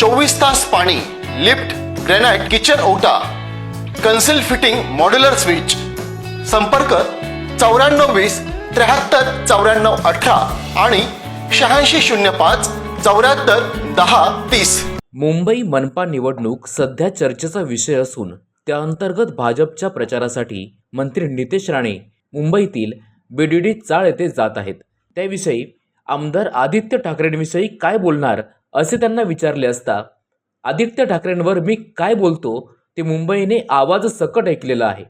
चोवीस तास पाणी लिफ्ट ग्रेनाइट किचन ओटा कन्सिल फिटिंग मॉड्युलर स्विच. संपर्क चौऱ्याण्णव वीस त्र्याहत्तर चौऱ्याण्णव अठरा आणि शहाऐंशी शून्य पाच चौऱ्याहत्तर दहा तीस. मुंबई मनपा निवडणूक सध्या चर्चेचा विषय असून त्या अंतर्गत भाजपच्या प्रचारासाठी मंत्री नितेश राणे मुंबईतील बीडीडी चाळ येथे जात आहेत. त्याविषयी आमदार आदित्य ठाकरेंविषयी काय बोलणार असे त्यांना विचारले असता आदित्य ठाकरेंवर मी काय बोलतो ते मुंबईने आवाज सकट ऐकलेला आहे.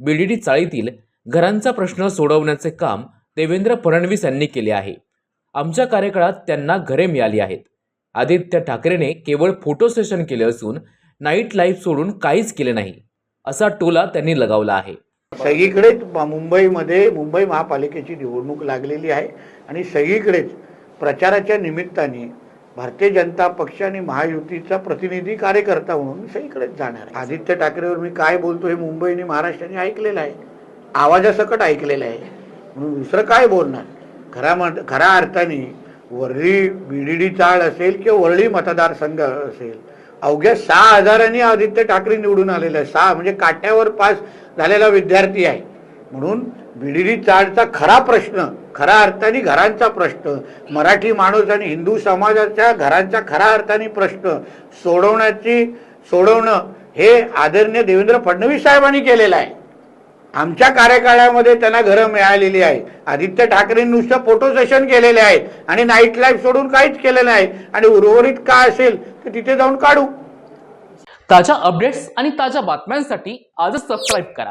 बीडीडी चाळीतील घरांचा प्रश्न सोडवण्याचे काम देवेंद्र फडणवीस यांनी केले आहे. आमच्या कार्यकाळात त्यांना घरे मिळाली आहेत. आदित्य ठाकरेने केवळ फोटो सेशन केले असून नाईट लाईफ सोडून काहीच केले नाही असा टोला त्यांनी लगावला आहे. सगळीकडेच मुंबईमध्ये मुंबई महापालिकेची निवडणूक लागलेली आहे आणि सगळीकडेच प्रचाराच्या निमित्ताने भारतीय जनता पक्ष आणि महायुतीचा प्रतिनिधी कार्यकर्ता म्हणून सगळीकडेच जाणार आहे. आदित्य ठाकरेवर मी काय बोलतो हे मुंबईने महाराष्ट्राने ऐकलेलं आहे. आवाजासकट ऐकलेलं आहे. म्हणून दुसरं काय बोलणार? खरा मत खऱ्या अर्थाने वरळी बीडीडी चाळ असेल किंवा वरळी मतदारसंघ असेल अवघ्या सहा हजारांनी आदित्य ठाकरे निवडून आलेले आहे सहा म्हणजे काट्यावर पास झालेला विद्यार्थी आहे. म्हणून भिडीरी चाळचा खरा प्रश्न खऱ्या अर्थाने घरांचा प्रश्न मराठी माणूस आणि हिंदू समाजाच्या घरांचा खऱ्या अर्थाने प्रश्न सोडवण्याची सोडवणं हे आदरणीय देवेंद्र फडणवीस साहेबांनी केलेलं आहे. आमच्या कार्यकाळामध्ये त्यांना घरं मिळालेली आहे. आदित्य ठाकरे नुसतं फोटो सेशन केलेले आहे आणि नाईट लाईफ सोडून काहीच केलेलं नाही. आणि उर्वरित काय असेल तर तिथे जाऊन काढू. ताज्या अपडेट्स आणि ताज्या बातम्यांसाठी आजच सबस्क्राईब करा.